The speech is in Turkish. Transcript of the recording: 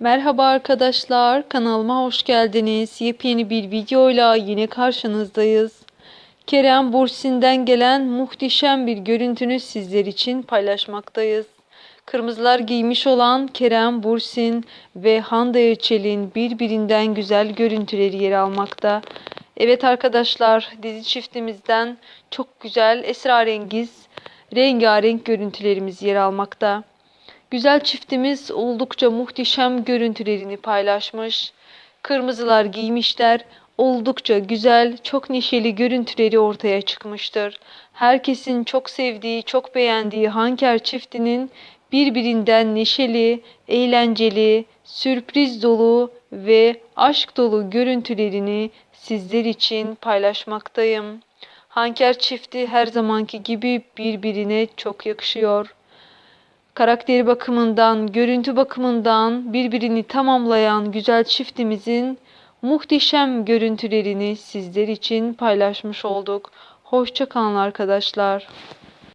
Merhaba arkadaşlar, kanalıma hoş geldiniz. Yepyeni bir videoyla yine karşınızdayız. Kerem Bursin'den gelen muhteşem bir görüntünü sizler için paylaşmaktayız. Kırmızılar giymiş olan Kerem Bursin ve Hande Erçel'in birbirinden güzel görüntüleri yer almakta. Evet arkadaşlar, dizi çiftimizden çok güzel, esrarengiz, rengarenk görüntülerimiz yer almakta. Güzel çiftimiz oldukça muhteşem görüntülerini paylaşmış. Kırmızılar giymişler. Oldukça güzel, çok neşeli görüntüleri ortaya çıkmıştır. Herkesin çok sevdiği, çok beğendiği Hanker çiftinin birbirinden neşeli, eğlenceli, sürpriz dolu ve aşk dolu görüntülerini sizler için paylaşmaktayım. Hanker çifti her zamanki gibi birbirine çok yakışıyor karakteri bakımından, görüntü bakımından birbirini tamamlayan güzel çiftimizin muhteşem görüntülerini sizler için paylaşmış olduk. Hoşça kalın arkadaşlar.